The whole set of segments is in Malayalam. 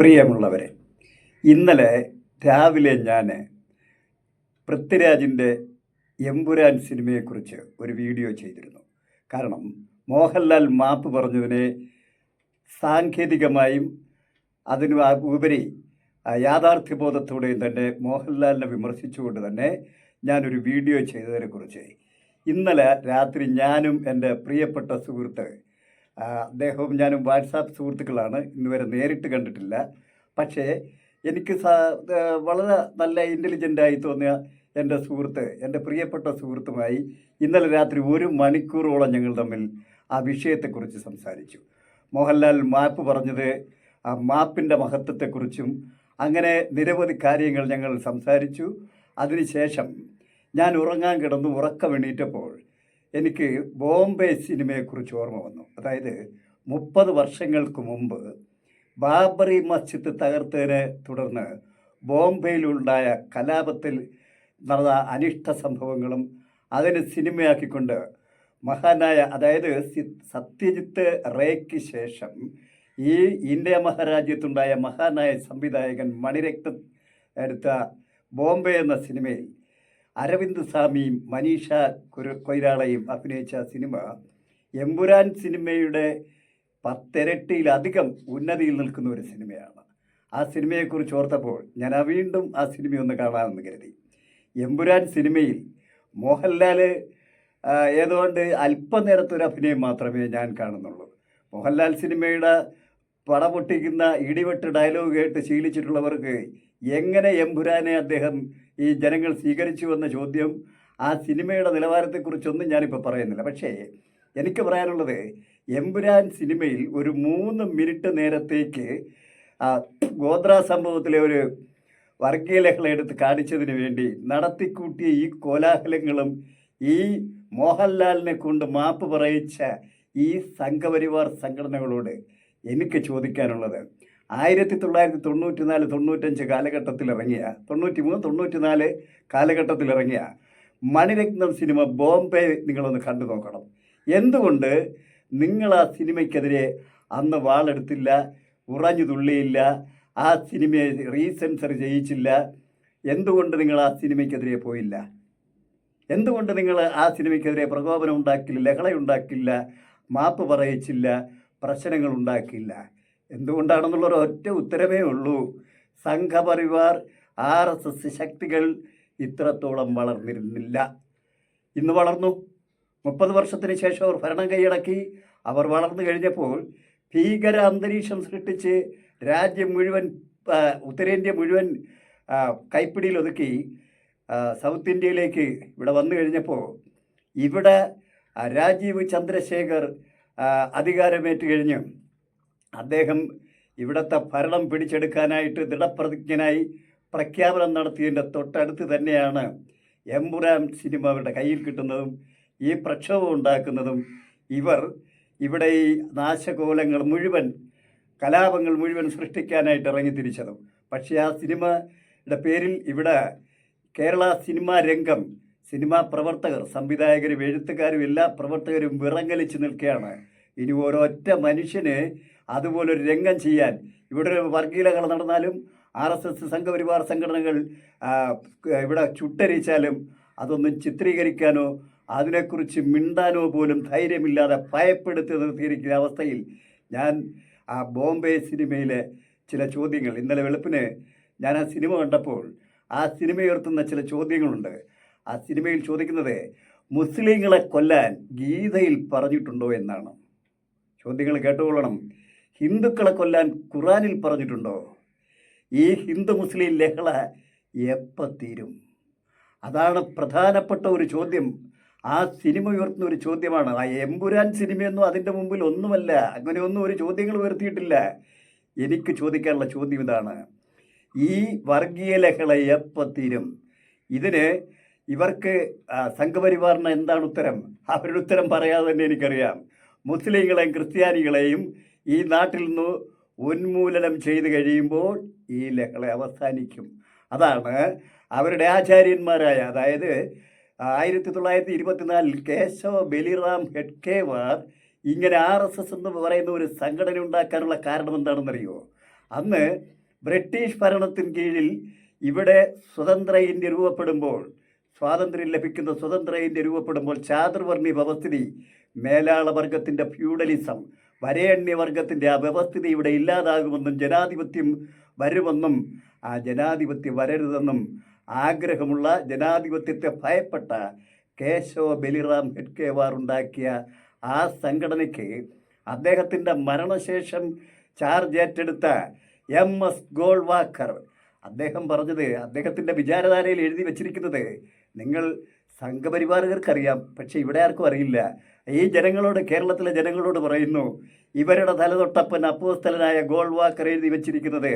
പ്രിയമുള്ളവരെ ഇന്നലെ രാവിലെ ഞാൻ പൃഥ്വിരാജിന്റെ എമ്പുരാൻ സിനിമയെക്കുറിച്ച് ഒരു വീഡിയോ ചെയ്തിരുന്നു. കാരണം മോഹൻലാൽ മാപ്പ് പറഞ്ഞതിനെ സാങ്കേതികമായും അതിനു ഉപരി യാഥാർത്ഥ്യബോധത്തോടെയും തന്നെ മോഹൻലാലിനെ വിമർശിച്ചുകൊണ്ട് തന്നെ ഞാനൊരു വീഡിയോ ചെയ്തതിനെക്കുറിച്ച്. ഇന്നലെ രാത്രി ഞാനും എന്റെ പ്രിയപ്പെട്ട സുഹൃത്ത് അദ്ദേഹവും ഞാനും വാട്സാപ്പ് സുഹൃത്തുക്കളാണ്. ഇന്ന് വരെ നേരിട്ട് കണ്ടിട്ടില്ല. പക്ഷേ എനിക്ക് വളരെ നല്ല ഇന്റലിജന്റായി തോന്നിയ എന്റെ സുഹൃത്ത് എന്റെ പ്രിയപ്പെട്ട സുഹൃത്തുമായി ഇന്നലെ രാത്രി ഒരു മണിക്കൂറോളം ഞങ്ങൾ തമ്മിൽ ആ വിഷയത്തെക്കുറിച്ച് സംസാരിച്ചു. മോഹൻലാൽ മാപ്പ് പറഞ്ഞത് ആ മാപ്പിന്റെ മഹത്വത്തെക്കുറിച്ചും അങ്ങനെ നിരവധി കാര്യങ്ങൾ ഞങ്ങൾ സംസാരിച്ചു. അതിനുശേഷം ഞാൻ ഉറങ്ങാൻ കിടന്ന് ഉറക്കമെണീറ്റപ്പോൾ എനിക്ക് ബോംബെ സിനിമയെക്കുറിച്ച് ഓർമ്മ വന്നു. അതായത് മുപ്പത് വർഷങ്ങൾക്ക് മുമ്പ് ബാബറി മസ്ജിദ് തകർത്തതിനെ തുടർന്ന് ബോംബെയിലുണ്ടായ കലാപത്തിൽ നടന്ന അനിഷ്ട സംഭവങ്ങളും അതിന് സിനിമയാക്കിക്കൊണ്ട് മഹാനായ അതായത് സത്യജിത്ത് റേക്ക് ശേഷം ഈ ഇന്ത്യ മഹാരാജ്യത്തുണ്ടായ മഹാനായ സംവിധായകൻ മണിരത്നം എടുത്ത ബോംബെ എന്ന സിനിമയിൽ അരവിന്ദ് സ്വാമിയും മനീഷ കൊയ്രാളയും അഭിനയിച്ച സിനിമ എമ്പുരാൻ സിനിമയുടെ പത്തിരട്ടിയിലധികം ഉന്നതിയിൽ നിൽക്കുന്ന ഒരു സിനിമയാണ്. ആ സിനിമയെക്കുറിച്ച് ഓർത്തപ്പോൾ ഞാൻ വീണ്ടും ആ സിനിമ ഒന്ന് കാണാമെന്ന് കരുതി. എമ്പുരാൻ സിനിമയിൽ മോഹൻലാൽ ഏതുകൊണ്ട് അല്പനേരത്തൊരു അഭിനയം മാത്രമേ ഞാൻ കാണുന്നുള്ളൂ. മോഹൻലാൽ സിനിമയുടെ പട പൊട്ടിക്കുന്ന ഇടിവെട്ട് ഡയലോഗ് കേട്ട് ശീലിച്ചിട്ടുള്ളവർക്ക് എങ്ങനെ എംപുരാനെ അദ്ദേഹം ഈ ജനങ്ങൾ സ്വീകരിച്ചു എന്ന ചോദ്യം ആ സിനിമയുടെ നിലവാരത്തെക്കുറിച്ചൊന്നും ഞാനിപ്പോൾ പറയുന്നില്ല. പക്ഷേ എനിക്ക് പറയാനുള്ളത് എമ്പുരാൻ സിനിമയിൽ ഒരു മൂന്ന് മിനിറ്റ് നേരത്തേക്ക് ഗോത്ര സംഭവത്തിലെ ഒരു വർഗീയ എടുത്ത് കാണിച്ചതിന് വേണ്ടി നടത്തിക്കൂട്ടിയ ഈ കോലാഹലങ്ങളും ഈ മോഹൻലാലിനെ കൊണ്ട് മാപ്പ് പറയിച്ച ഈ സംഘപരിവാർ സംഘടനകളോട് എനിക്ക് ചോദിക്കാനുള്ളത്. ആയിരത്തി തൊള്ളായിരത്തി തൊണ്ണൂറ്റി നാല് തൊണ്ണൂറ്റഞ്ച് കാലഘട്ടത്തിൽ ഇറങ്ങിയ തൊണ്ണൂറ്റി മൂന്ന് തൊണ്ണൂറ്റി നാല് കാലഘട്ടത്തിൽ ഇറങ്ങിയ മണിരത്നം സിനിമ ബോംബെ നിങ്ങളൊന്ന് കണ്ടു നോക്കണം. എന്തുകൊണ്ട് നിങ്ങൾ ആ സിനിമയ്ക്കെതിരെ അന്ന് വാളെടുത്തില്ല ഉറഞ്ഞു തുള്ളിയില്ല ആ സിനിമയെ റീസെൻസർ ചെയ്യിച്ചില്ല? എന്തുകൊണ്ട് നിങ്ങൾ ആ സിനിമയ്ക്കെതിരെ പോയില്ല? എന്തുകൊണ്ട് നിങ്ങൾ ആ സിനിമയ്ക്കെതിരെ പ്രകോപനം ഉണ്ടാക്കില്ല ലഹളയുണ്ടാക്കില്ല മാപ്പ് പറയിച്ചില്ല? പ്രശ്നങ്ങൾ ഉണ്ടാക്കില്ല എന്തുകൊണ്ടാണെന്നുള്ള ഒരു ഒറ്റ ഉത്തരവേ ഉള്ളൂ. സംഘപരിവാർ ആർ എസ് എസ് ശക്തികൾ ഇത്രത്തോളം വളർന്നിരുന്നില്ല. ഇന്ന് വളർന്നു. മുപ്പത് വർഷത്തിന് ശേഷം അവർ ഭരണം കൈയടക്കി. അവർ വളർന്നു കഴിഞ്ഞപ്പോൾ ഭീകര അന്തരീക്ഷം സൃഷ്ടിച്ച് രാജ്യം മുഴുവൻ ഉത്തരേന്ത്യ മുഴുവൻ കൈപ്പിടിയിൽ ഒതുക്കി സൗത്ത് ഇന്ത്യയിലേക്ക് ഇവിടെ വന്നു കഴിഞ്ഞപ്പോൾ ഇവിടെ രാജീവ് ചന്ദ്രശേഖർ അധികാരമേറ്റ് കഴിഞ്ഞു. അദ്ദേഹം ഇവിടുത്തെ ഭരണം പിടിച്ചെടുക്കാനായിട്ട് ദൃഢപ്രതിജ്ഞനായി പ്രഖ്യാപനം നടത്തിയതിന്റെ തൊട്ടടുത്ത് തന്നെയാണ് എമ്പുരാൻ സിനിമ അവരുടെ കയ്യിൽ കിട്ടുന്നതും ഈ പ്രക്ഷോഭം ഉണ്ടാക്കുന്നതും. ഇവർ ഇവിടെ ഈ നാശകോലങ്ങൾ മുഴുവൻ കലാപങ്ങൾ മുഴുവൻ സൃഷ്ടിക്കാനായിട്ട് ഇറങ്ങി തിരിച്ചതും. പക്ഷേ ആ സിനിമയുടെ പേരിൽ ഇവിടെ കേരള സിനിമാ രംഗം സിനിമാ പ്രവർത്തകർ സംവിധായകരും എഴുത്തുകാരും എല്ലാ പ്രവർത്തകരും വിറങ്ങലിച്ച് നിൽക്കുകയാണ്. ഇനി ഒരൊറ്റ മനുഷ്യന് അതുപോലൊരു രംഗം ചെയ്യാൻ ഇവിടെ ഒരു വർഗീയതകൾ നടന്നാലും ആർ എസ് എസ് സംഘപരിവാർ സംഘടനകൾ ഇവിടെ ചുട്ടരിച്ചാലും അതൊന്നും ചിത്രീകരിക്കാനോ അതിനെക്കുറിച്ച് മിണ്ടാനോ പോലും ധൈര്യമില്ലാതെ ഭയപ്പെടുത്തി നിർത്തിയിരിക്കുന്ന അവസ്ഥയിൽ ഞാൻ ആ ബോംബെ സിനിമയിലെ ചില ചോദ്യങ്ങൾ ഇന്നലെ വെളുപ്പിന് ഞാൻ ആ സിനിമ കണ്ടപ്പോൾ ആ സിനിമ ഉയർത്തുന്ന ചില ചോദ്യങ്ങളുണ്ട്. ആ സിനിമയിൽ ചോദിക്കുന്നത് മുസ്ലിങ്ങളെ കൊല്ലാൻ ഗീതയിൽ പറഞ്ഞിട്ടുണ്ടോ എന്നാണ്. ചോദ്യങ്ങൾ കേട്ടുകൊള്ളണം. ഹിന്ദുക്കളെ കൊല്ലാൻ ഖുറാനിൽ പറഞ്ഞിട്ടുണ്ടോ? ഈ ഹിന്ദു മുസ്ലിം ലഹള എപ്പോൾ തീരും? അതാണ് പ്രധാനപ്പെട്ട ഒരു ചോദ്യം. ആ സിനിമ ഉയർത്തുന്ന ഒരു ചോദ്യമാണ്. ആ എമ്പുരാൻ സിനിമയൊന്നും അതിന്റെ മുമ്പിൽ ഒന്നുമല്ല. അങ്ങനെയൊന്നും ഒരു ചോദ്യങ്ങൾ ഉയർത്തിയിട്ടില്ല. എനിക്ക് ചോദിക്കാനുള്ള ചോദ്യം ഇതാണ്. ഈ വർഗീയ ലഹള എപ്പോൾ തീരും? ഇതിന് ഇവർക്ക് സംഘപരിവാറിന് എന്താണ് ഉത്തരം? അവരുടെ ഉത്തരം പറയാതെ തന്നെ എനിക്കറിയാം. മുസ്ലിങ്ങളെയും ക്രിസ്ത്യാനികളെയും ഈ നാട്ടിൽ നിന്ന് ഉന്മൂലനം ചെയ്തു കഴിയുമ്പോൾ ഈ ലഹള അവസാനിക്കും. അതാണ് അവരുടെ ആചാര്യന്മാരായ അതായത് ആയിരത്തി തൊള്ളായിരത്തി ഇരുപത്തിനാലിൽ കേശവ ബലിറാം ഹെഡ്കേവാർ ഇങ്ങനെ ആർ എസ് എസ് എന്ന് പറയുന്ന ഒരു സംഘടന ഉണ്ടാക്കാനുള്ള കാരണം എന്താണെന്നറിയോ അന്ന് ബ്രിട്ടീഷ് ഭരണത്തിന് കീഴിൽ ഇവിടെ സ്വതന്ത്ര ഇന്ത്യ രൂപപ്പെടുമ്പോൾ സ്വാതന്ത്ര്യം ലഭിക്കുന്ന സ്വതന്ത്ര ഇന്ത്യ രൂപപ്പെടുമ്പോൾ ചാതുർവർണി വ്യവസ്ഥിതി മേലാളവർഗത്തിന്റെ ഫ്യൂഡലിസം വരേണ്യ വർഗത്തിന്റെ ആ വ്യവസ്ഥിതി ഇവിടെ ഇല്ലാതാകുമെന്നും ജനാധിപത്യം വരുമെന്നും ആ ജനാധിപത്യം വരരുതെന്നും ആഗ്രഹമുള്ള ജനാധിപത്യത്തെ ഭയപ്പെട്ട കേശവ ബലിറാം ഹെഡ്കേവാർ ഉണ്ടാക്കിയ ആ സംഘടനയ്ക്ക് അദ്ദേഹത്തിന്റെ മരണശേഷം ചാർജ് ഏറ്റെടുത്ത എം എസ് ഗോൾവാക്കർ അദ്ദേഹം പറഞ്ഞത് അദ്ദേഹത്തിന്റെ വിചാരധാരയിൽ എഴുതി വച്ചിരിക്കുന്നത് നിങ്ങൾ സംഘപരിവാറുകാർക്കറിയാം. പക്ഷെ ഇവിടെ ആർക്കും അറിയില്ല. ഈ ജനങ്ങളോട് കേരളത്തിലെ ജനങ്ങളോട് പറയുന്നു ഇവരുടെ തലതൊട്ടപ്പൻ അപ്പോസ്തലനായ ഗോൾവാക്കർ എഴുതി വച്ചിരിക്കുന്നത്.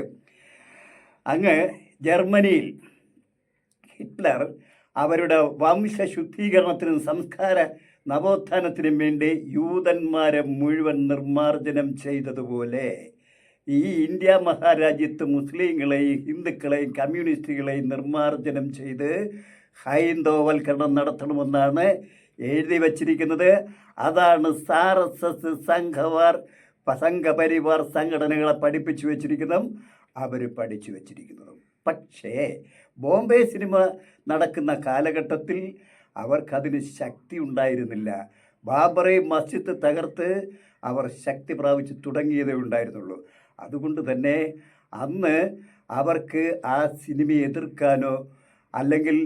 അങ്ങ് ജർമ്മനിയിൽ ഹിറ്റ്ലർ അവരുടെ വംശശുദ്ധീകരണത്തിനും സംസ്കാര നവോത്ഥാനത്തിനും വേണ്ടി യൂതന്മാരെ മുഴുവൻ നിർമ്മാർജനം ചെയ്തതുപോലെ ഈ ഇന്ത്യ മഹാരാജ്യത്ത് മുസ്ലിങ്ങളെയും ഹിന്ദുക്കളെയും കമ്മ്യൂണിസ്റ്റുകളെയും നിർമ്മാർജനം ചെയ്ത് ഹൈന്ദവവൽക്കരണം നടത്തണമെന്നാണ് എഴുതി വച്ചിരിക്കുന്നത്. അതാണ് സാർ എസ് എസ് സംഘവാർ സംഘപരിവാർ സംഘടനകളെ പഠിപ്പിച്ചു വച്ചിരിക്കുന്നതും അവർ പഠിച്ചു വച്ചിരിക്കുന്നതും. പക്ഷേ ബോംബെ സിനിമ നടക്കുന്ന കാലഘട്ടത്തിൽ അവർക്കതിന് ശക്തി ഉണ്ടായിരുന്നില്ല. ബാബറി മസ്ജിദ് തകർത്ത് അവർ ശക്തി പ്രാപിച്ച് തുടങ്ങിയതേ ഉണ്ടായിരുന്നുള്ളൂ. അതുകൊണ്ട് തന്നെ അന്ന് അവർക്ക് ആ സിനിമയെ എതിർക്കാനോ അല്ലെങ്കിൽ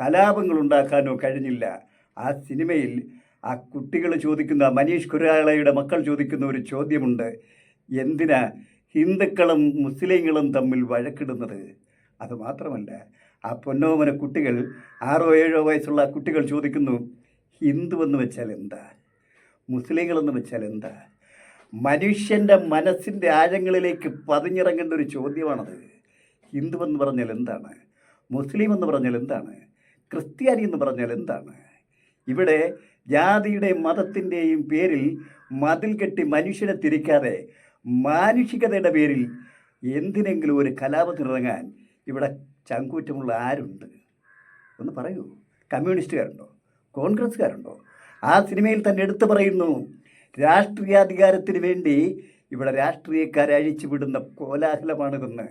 കലാപങ്ങൾ ഉണ്ടാക്കാനോ കഴിഞ്ഞില്ല. ആ സിനിമയിൽ ആ കുട്ടികൾ ചോദിക്കുന്ന മനീഷ് കുരാളയുടെ മക്കൾ ചോദിക്കുന്ന ഒരു ചോദ്യമുണ്ട്. എന്തിനാ ഹിന്ദുക്കളും മുസ്ലിങ്ങളും തമ്മിൽ വഴക്കിടുന്നത്? അത് മാത്രമല്ല ആ പൊന്നോമന കുട്ടികൾ ആറോ ഏഴോ വയസ്സുള്ള കുട്ടികൾ ചോദിക്കുന്നു ഹിന്ദു എന്ന് വെച്ചാൽ എന്താ? മുസ്ലിങ്ങളെന്ന് വെച്ചാൽ എന്താ? മനുഷ്യന്റെ മനസ്സിന്റെ ആഴങ്ങളിലേക്ക് പതിഞ്ഞിറങ്ങേണ്ട ഒരു ചോദ്യമാണത്. ഹിന്ദു എന്ന് പറഞ്ഞാൽ എന്താണ്? മുസ്ലിം എന്ന് പറഞ്ഞാൽ എന്താണ്? ക്രിസ്ത്യാനി എന്ന് പറഞ്ഞാൽ എന്താണ്? ഇവിടെ ജാതിയുടെ മതത്തിന്റെയും പേരിൽ മതിൽ കെട്ടി മനുഷ്യനെ തിരിക്കാതെ മാനുഷികതയുടെ പേരിൽ എന്തിനെങ്കിലും ഒരു കലാപത്തിനിറങ്ങാൻ ഇവിടെ ചങ്കൂറ്റമുള്ള ആരുണ്ട്? ഒന്ന് പറയൂ. കമ്മ്യൂണിസ്റ്റുകാരുണ്ടോ? കോൺഗ്രസ്സുകാരുണ്ടോ? ആ സിനിമയിൽ തന്നെ എടുത്തു പറയുന്നു രാഷ്ട്രീയാധികാരത്തിന് വേണ്ടി ഇവിടെ രാഷ്ട്രീയക്കാരെ അഴിച്ചുവിടുന്ന കോലാഹലമാണിതെന്ന്.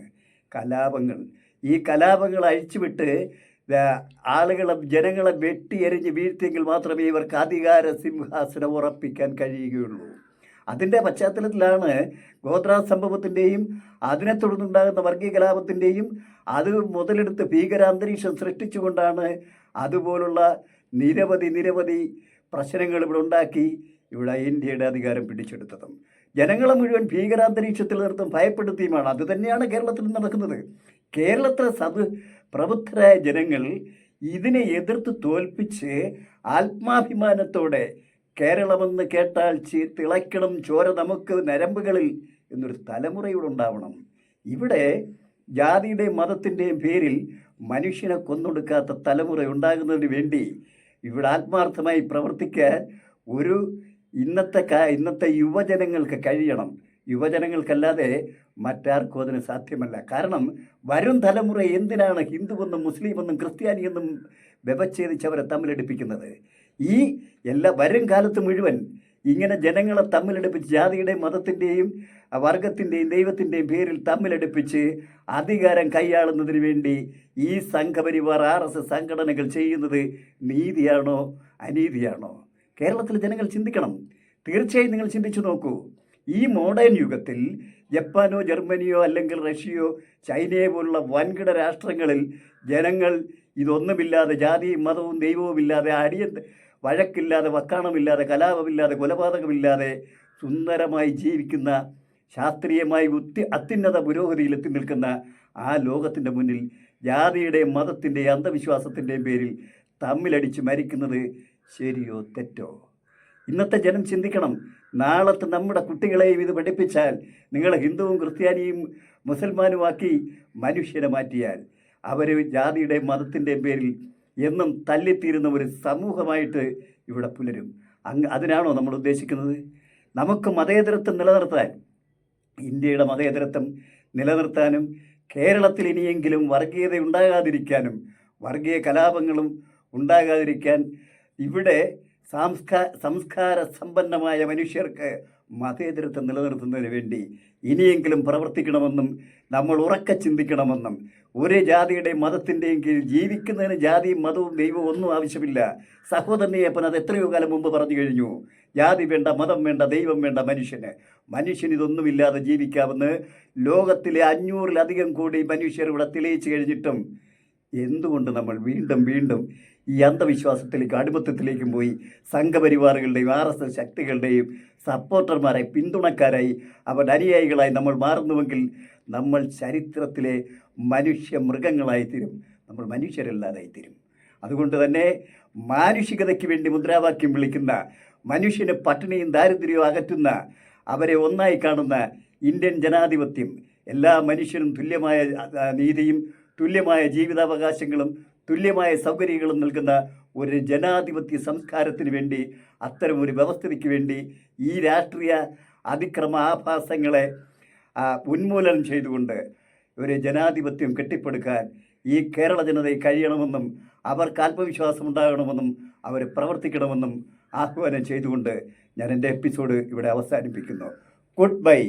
കലാപങ്ങൾ. ഈ കലാപങ്ങൾ അഴിച്ചുവിട്ട് ആളുകളെ ജനങ്ങളെ വെട്ടിയെറിഞ്ഞ് വീഴ്ത്തിയെങ്കിൽ മാത്രമേ ഇവർക്ക് അധികാര സിംഹാസനം ഉറപ്പിക്കാൻ കഴിയുകയുള്ളൂ. അതിന്റെ പശ്ചാത്തലത്തിലാണ് ഗോത്ര സംഭവത്തിന്റെയും അതിനെ തുടർന്നുണ്ടാകുന്ന വർഗീയ കലാപത്തിന്റെയും അത് മുതലെടുത്ത് ഭീകരാന്തരീക്ഷം സൃഷ്ടിച്ചുകൊണ്ടാണ് അതുപോലുള്ള നിരവധി നിരവധി പ്രശ്നങ്ങൾ ഇവിടെ ഉണ്ടാക്കി ഇവിടെ ഇന്ത്യയുടെ അധികാരം പിടിച്ചെടുത്തതും. ജനങ്ങളെ മുഴുവൻ ഭീകരാന്തരീക്ഷത്തിൽ നിർത്തും ഭയപ്പെടുത്തിയുമാണ്. അതുതന്നെയാണ് കേരളത്തിൽ നടക്കുന്നത്. കേരളത്തിലെ സത് പ്രബുദ്ധരായ ജനങ്ങൾ ഇതിനെ എതിർത്ത് തോൽപ്പിച്ച് ആത്മാഭിമാനത്തോടെ കേരളമെന്ന് കേട്ടാൽ തിളയ്ക്കണം ചോര നമുക്ക് നരമ്പുകളിൽ എന്നൊരു തലമുറയുടെ ഉണ്ടാവണം. ഇവിടെ ജാതിയുടെയും മതത്തിന്റെയും പേരിൽ മനുഷ്യനെ കൊന്നൊടുക്കാത്ത തലമുറ ഉണ്ടാകുന്നതിന് വേണ്ടി ഇവിടെ ആത്മാർത്ഥമായി പ്രവർത്തിക്കാൻ ഒരു ഇന്നത്തെ ഇന്നത്തെ യുവജനങ്ങൾക്ക് കഴിയണം. യുവജനങ്ങൾക്കല്ലാതെ മറ്റാർക്കും അതിന് സാധ്യമല്ല. കാരണം വരും തലമുറ എന്തിനാണ് ഹിന്ദുവെന്നും മുസ്ലിമെന്നും ക്രിസ്ത്യാനിയെന്നും വ്യവച്ഛേദിച്ചവരെ തമ്മിലെടുപ്പിക്കുന്നത്? ഈ എല്ലാ വരും കാലത്ത് മുഴുവൻ ഇങ്ങനെ ജനങ്ങളെ തമ്മിലെടുപ്പിച്ച് ജാതിയുടെയും മതത്തിന്റെയും വർഗത്തിന്റെയും ദൈവത്തിന്റെയും പേരിൽ തമ്മിലെടുപ്പിച്ച് അധികാരം കൈയാളുന്നതിന് വേണ്ടി ഈ സംഘപരിവാർ ആർ എസ് എസ് സംഘടനകൾ ചെയ്യുന്നത് നീതിയാണോ അനീതിയാണോ? കേരളത്തിലെ ജനങ്ങൾ ചിന്തിക്കണം. തീർച്ചയായും നിങ്ങൾ ചിന്തിച്ചു നോക്കൂ. ഈ മോഡേൺ യുഗത്തിൽ ജപ്പാനോ ജർമ്മനിയോ അല്ലെങ്കിൽ റഷ്യയോ ചൈനയെ പോലുള്ള വൻകിട രാഷ്ട്രങ്ങളിൽ ജനങ്ങൾ ഇതൊന്നുമില്ലാതെ ജാതിയും മതവും ദൈവവും ഇല്ലാതെ അടിയ വഴക്കില്ലാതെ വക്കാണമില്ലാതെ കലാപമില്ലാതെ കൊലപാതകമില്ലാതെ സുന്ദരമായി ജീവിക്കുന്ന ശാസ്ത്രീയമായി ഉത്തി അത്യുന്നത പുരോഗതിയിൽ എത്തി നിൽക്കുന്ന ആ ലോകത്തിന്റെ മുന്നിൽ ജാതിയുടെയും മതത്തിന്റെയും അന്ധവിശ്വാസത്തിന്റെയും പേരിൽ തമ്മിലടിച്ച് മരിക്കുന്നത് ശരിയോ തെറ്റോ? ഇന്നത്തെ ജനം ചിന്തിക്കണം. നാളത്തെ നമ്മുടെ കുട്ടികളെയും ഇത് പഠിപ്പിച്ചാൽ നിങ്ങൾ ഹിന്ദുവും ക്രിസ്ത്യാനിയും മുസൽമാനുമാക്കി മനുഷ്യനെ മാറ്റിയാൽ അവർ ജാതിയുടെയും മതത്തിന്റെയും പേരിൽ എന്നും തല്ലിത്തീരുന്ന ഒരു സമൂഹമായിട്ട് ഇവിടെ പുലരും. അങ്ങ് അതിനാണോ നമ്മൾ ഉദ്ദേശിക്കുന്നത്? നമുക്ക് മതേതരത്വം നിലനിർത്താൻ ഇന്ത്യയുടെ മതേതരത്വം നിലനിർത്താനും കേരളത്തിൽ ഇനിയെങ്കിലും വർഗീയത ഉണ്ടാകാതിരിക്കാനും വർഗീയ കലാപങ്ങളും ഉണ്ടാകാതിരിക്കാൻ ഇവിടെ സാംസ്കാ സംസ്കാര സമ്പന്നമായ മനുഷ്യർക്ക് മതേതരത്വം നിലനിർത്തുന്നതിന് വേണ്ടി ഇനിയെങ്കിലും പ്രവർത്തിക്കണമെന്നും നമ്മൾ ഉറക്കെ ചിന്തിക്കണമെന്നും ഒരേ ജാതിയുടെയും മതത്തിന്റെയും കീഴിൽ ജീവിക്കുന്നതിന് ജാതിയും മതവും ദൈവവും ഒന്നും ആവശ്യമില്ല. സഹോദരനെയപ്പൻ അത് എത്രയോ കാലം മുമ്പ് പറഞ്ഞു കഴിഞ്ഞു. ജാതി വേണ്ട മതം വേണ്ട ദൈവം വേണ്ട മനുഷ്യന്. മനുഷ്യൻ ഇതൊന്നുമില്ലാതെ ജീവിക്കാമെന്ന് ലോകത്തിലെ അഞ്ഞൂറിലധികം കോടി മനുഷ്യർ ഇവിടെ തെളിയിച്ചു കഴിഞ്ഞിട്ടും എന്തുകൊണ്ട് നമ്മൾ വീണ്ടും വീണ്ടും ഈ അന്ധവിശ്വാസത്തിലേക്കും അടിമത്തത്തിലേക്കും പോയി സംഘപരിവാറുകളുടെയും ആർ എസ് എസ് ശക്തികളുടെയും സപ്പോർട്ടർമാരെ പിന്തുണക്കാരായി അവരുടെ അനുയായികളായി നമ്മൾ മാറുന്നുവെങ്കിൽ നമ്മൾ ചരിത്രത്തിലെ മനുഷ്യ മൃഗങ്ങളായി തീരും നമ്മൾ മനുഷ്യരല്ലാതായി തീരും അതുകൊണ്ട് തന്നെ മാനുഷികതയ്ക്ക് വേണ്ടി മുദ്രാവാക്യം വിളിക്കുന്ന മനുഷ്യന് പട്ടിണിയും ദാരിദ്ര്യവും അകറ്റുന്ന അവരെ ഒന്നായി കാണുന്ന ഇന്ത്യൻ ജനാധിപത്യം എല്ലാ മനുഷ്യനും തുല്യമായ നീതിയും തുല്യമായ ജീവിതാവകാശങ്ങളും തുല്യമായ സൗകര്യങ്ങളും നൽകുന്ന ഒരു ജനാധിപത്യ സംസ്കാരത്തിന് വേണ്ടി അത്തരം ഒരു വ്യവസ്ഥയ്ക്ക് വേണ്ടി ഈ രാഷ്ട്രീയ അതിക്രമ ആഭാസങ്ങളെ ഉന്മൂലനം ചെയ്തുകൊണ്ട് ഒരു ജനാധിപത്യം കെട്ടിപ്പടുക്കാൻ ഈ കേരള ജനതയെ കഴിയണമെന്നും അവർക്ക് ആത്മവിശ്വാസം ഉണ്ടാകണമെന്നും അവർ പ്രവർത്തിക്കണമെന്നും ആഹ്വാനം ചെയ്തുകൊണ്ട് ഞാൻ എന്റെ എപ്പിസോഡ് ഇവിടെ അവസാനിപ്പിക്കുന്നു. Good bye.